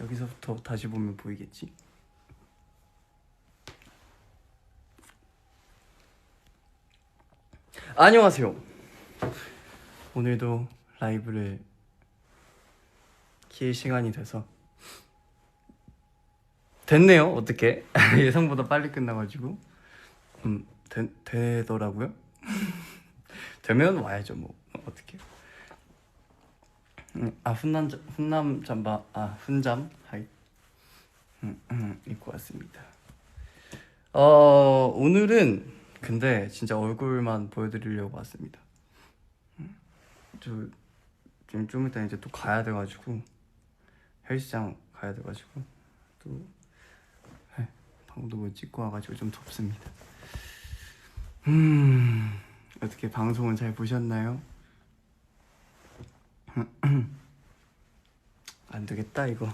여기서부터 다시 보면 보이겠지? 안녕하세요. 오늘도 라이브를 킬 시간이 돼서 됐네요. 어떻게 예상보다 빨리 끝나가지고 음 되, 되더라고요. 되면 와야죠 뭐 어떻게? 음, 아 훈남 잠- 훈남 잠바 아 훈잠 하이 음, 음, 입고 왔습니다. 어 오늘은 근데 진짜 얼굴만 보여드리려고 왔습니다. 음, 저 지금 좀 이따 이제 또 가야 돼가지고 헬스장 가야 돼가지고 또 네, 방송도 찍고 와가지고 좀 덥습니다. 음 어떻게 방송은 잘 보셨나요? 안 되겠다 이거.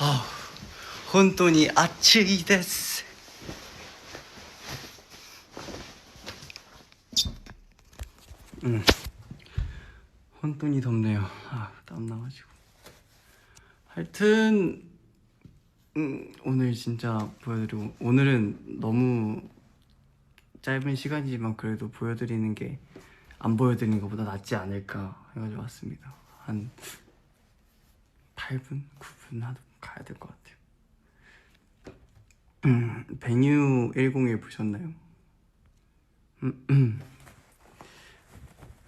아, 혼돈이 아츠이 데스. 음, 혼돈이 덥네요. 아, 땀 나가지고. 하여튼 음, 오늘 진짜 보여드리고 오늘은 너무 짧은 시간이지만 그래도 보여드리는 게 안 보여드리는 것보다 낫지 않을까 해가지고 왔습니다. 한 8분, 9분 하도 가야 될 것 같아요. 음, 베뉴 101 보셨나요? 음, 음.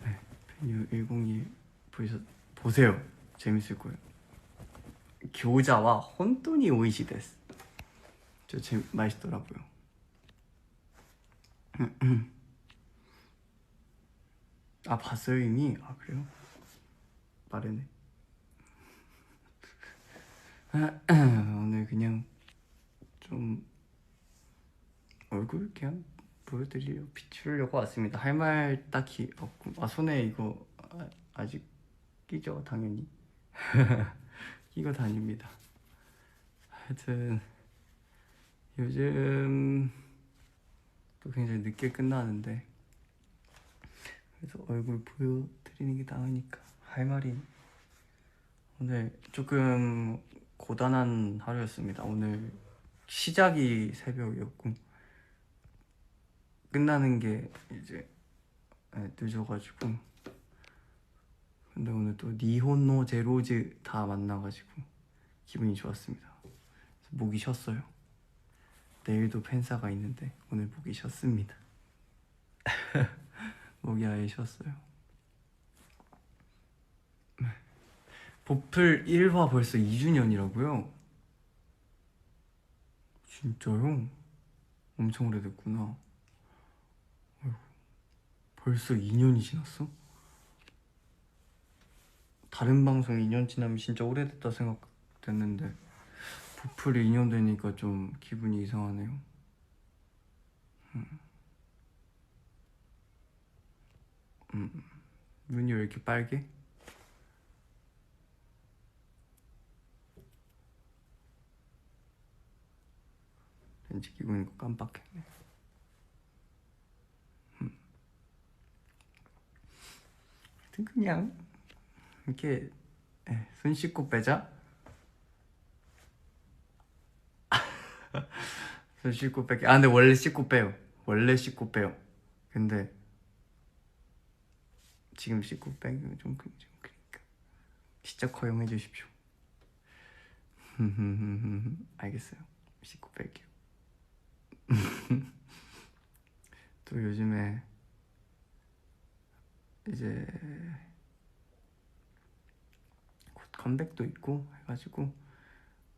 네, 베뉴 101 보셨 보세요. 재밌을 거예요. 교자와 혼돈이 오이시 데스. 저 재, 맛있더라고요. 아 봤어요 이미? 아 그래요? 빠르네. 오늘 그냥 좀 얼굴 그냥 보여드리려 비추려고 왔습니다. 할 말 딱히 없고 아 손에 이거 아, 아직 끼죠 당연히 끼고 다닙니다. 하여튼 요즘 또 굉장히 늦게 끝나는데 그래서 얼굴 보여드리는 게 나으니까 할 말이 오늘 조금 고단한 하루였습니다. 오늘 시작이 새벽이었고 끝나는 게 이제 네, 늦어가지고 근데 오늘 또 니혼노 제로즈 다 만나가지고 기분이 좋았습니다. 목이 쉬었어요. 내일도 팬사가 있는데 오늘 목이 쉬었습니다. 목이 아예 쉬었어요. 보플 1화 벌써 2주년이라고요? 진짜요? 엄청 오래됐구나. 벌써 2년이 지났어? 다른 방송 2년 지나면 진짜 오래됐다 생각됐는데 보플이 2년 되니까 좀 기분이 이상하네요. 음. 음. 눈이 왜 이렇게 빨개? 왠지 기분 이거 깜빡했네. 음. 하여튼 그냥 이렇게 예, 손 씻고 빼자. 손 씻고 빼게. 아 근데 원래 씻고 빼요. 원래 씻고 빼요. 근데 지금 씻고 빼기는 좀, 그- 좀 그러니까 시작 허용해 주십시오. 알겠어요. 씻고 뺄게요. 또 요즘에 이제 곧 컴백도 있고 해가지고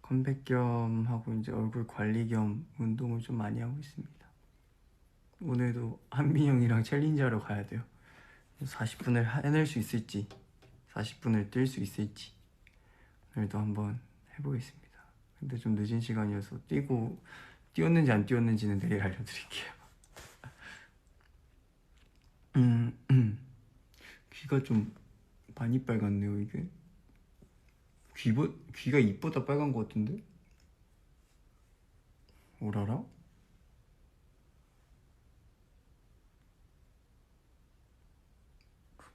컴백 겸 하고 이제 얼굴 관리 겸 운동을 좀 많이 하고 있습니다. 오늘도 한빈 형이랑 챌린지 하러 가야 돼요. 40분을 해낼 수 있을지 40분을 뛸 수 있을지 오늘도 한번 해보겠습니다. 근데 좀 늦은 시간이어서 뛰고 뛰었는지 안 뛰었는지는 내일 알려드릴게요. 음, 음. 귀가 좀 많이 빨갛네요 이게. 귀보 귀가 입보다 빨간 것 같은데? 오라라?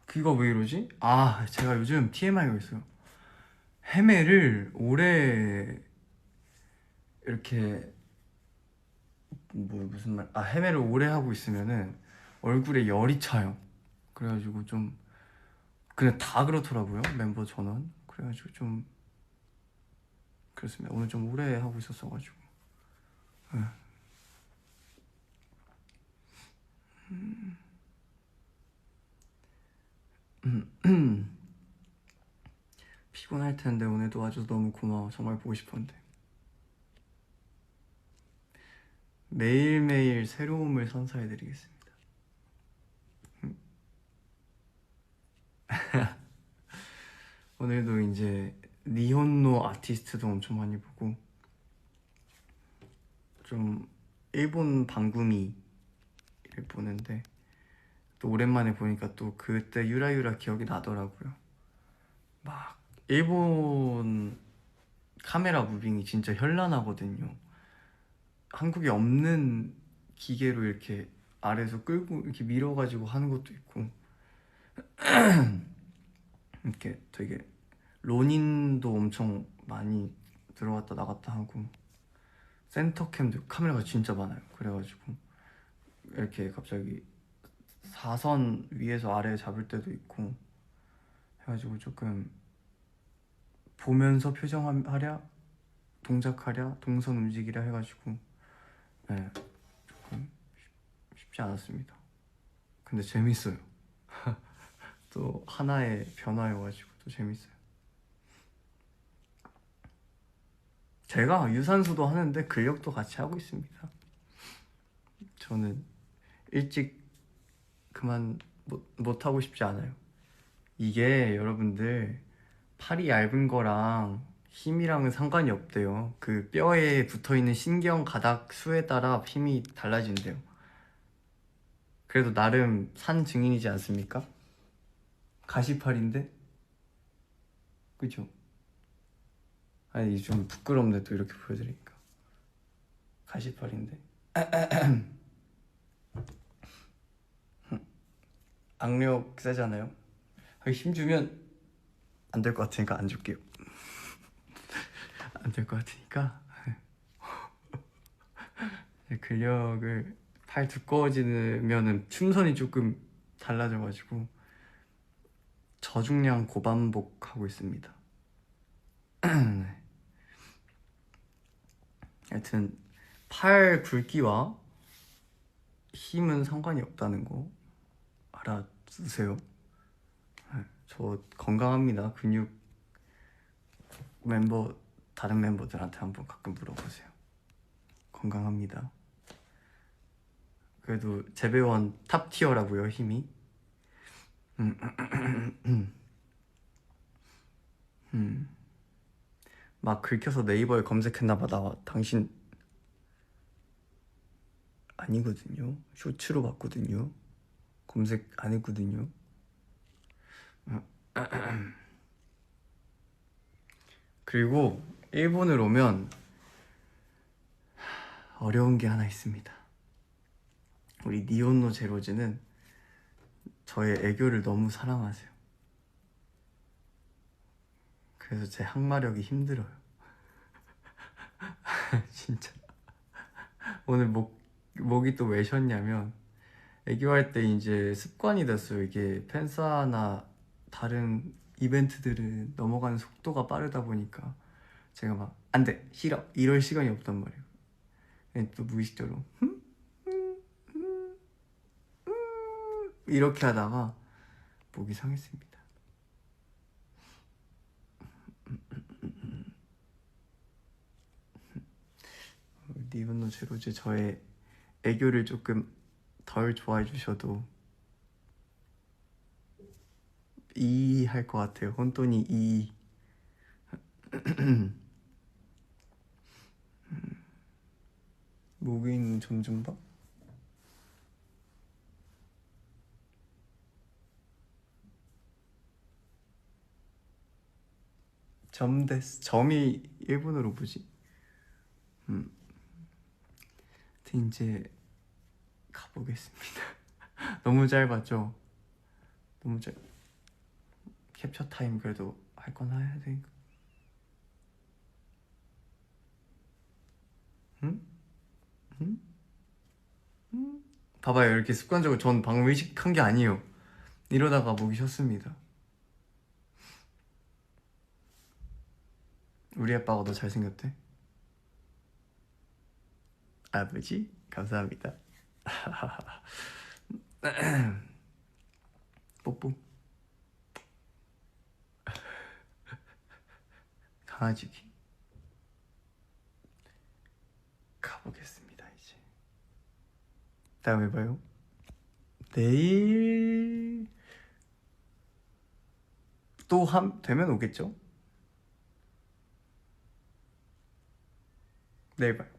그거 왜 이러지? 아 제가 요즘 TMI가 있어요 헤매를 오래 이렇게 뭐 무슨 말? 아 헤매를 오래 하고 있으면은 얼굴에 열이 차요. 그래가지고 좀 그냥 다 그렇더라고요 멤버 전원. 그래가지고 좀 그렇습니다. 오늘 좀 오래 하고 있었어가지고. 예. 음. 피곤할 텐데 오늘 도 와줘서 너무 고마워. 정말 보고 싶었는데. 매일매일 새로움을 선사해드리겠습니다. 음. 오늘도 이제 니혼노 아티스트도 엄청 많이 보고 좀 일본 방구미를 보는데 또 오랜만에 보니까 또 그때 유라유라 기억이 나더라고요. 막 일본 카메라 무빙이 진짜 현란하거든요. 한국에 없는 기계로 이렇게 아래에서 끌고 이렇게 밀어가지고 하는 것도 있고 이렇게 되게 로닌도 엄청 많이 들어왔다 나갔다 하고 센터캠도 카메라가 진짜 많아요. 그래가지고 이렇게 갑자기 사선 위에서 아래 잡을 때도 있고 해가지고 조금 보면서 표정하랴 동작하랴 동선 움직이랴 해가지고 네 조금 쉽- 쉽지 않았습니다. 근데 재밌어요. 또 하나의 변화여가지고 또 재밌어요. 제가 유산소도 하는데 근력도 같이 하고 있습니다. 저는 일찍 그만 못, 못 하고 싶지 않아요. 이게 여러분들 팔이 얇은 거랑 힘이랑은 상관이 없대요. 그 뼈에 붙어 있는 신경 가닥 수에 따라 힘이 달라진대요. 그래도 나름 산 증인이지 않습니까? 가시팔인데? 그죠? 아니 좀 부끄럽네 또 이렇게 보여드리니까. 가시팔인데. 악력 세잖아요? 아, 힘 주면 안 될 것 같으니까 안 줄게요. 안 될 것 같으니까. 네, 근력을 팔 두꺼워지면은 춤선이 조금 달라져가지고 저중량 고반복 하고 있습니다. 네. 하여튼 팔 굵기와 힘은 상관이 없다는 거 알아두세요. 네, 저 건강합니다. 근육 멤버 다른 멤버들한테 한번 가끔 물어보세요. 건강합니다. 그래도 재배원 탑 티어라고요 힘이. 음, 음. 막 긁혀서 네이버에 검색했나봐. 나 당신 아니거든요. 쇼츠로 봤거든요. 검색 안 했거든요. 그리고 일본을 오면 어려운 게 하나 있습니다. 우리 니온노 제로즈는 저의 애교를 너무 사랑하세요. 그래서 제 항마력이 힘들어요. 진짜. 오늘 목, 목이 또 왜 쉬었냐면, 애교할 때 이제 습관이 됐어요. 이게 팬사나 다른 이벤트들은 넘어가는 속도가 빠르다 보니까 제가 막, 안 돼, 싫어. 이럴 시간이 없단 말이에요. 그냥 또 무의식적으로? 이렇게 하다가 목이 상했습니다. 니분노 제로즈 저의 애교를 조금 덜 좋아해 주셔도 이해할 것 같아요. 혼돈이 이 목인 점점 봐. 점데스 점이 일본어로 뭐지? 음. 하여튼 이제 가보겠습니다. 너무 짧았죠? 너무 짧. 캡처 타임 그래도 할 건 해야 되니까 응? 봐봐요 이렇게 습관적으로 전 방금 의식한 게 아니에요 이러다가 목이 쉬었습니다 우리 아빠가 더 잘생겼대 아버지 감사합니다. 뽀뽀. 강아지기. 가보겠습니다 이제. 다음에 봐요. 내일 또한 되면 오겠죠? 내일 봐요.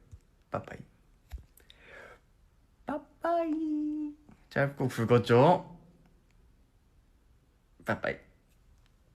빠빠이 빠빠이 짧고 굵었죠? 빠빠이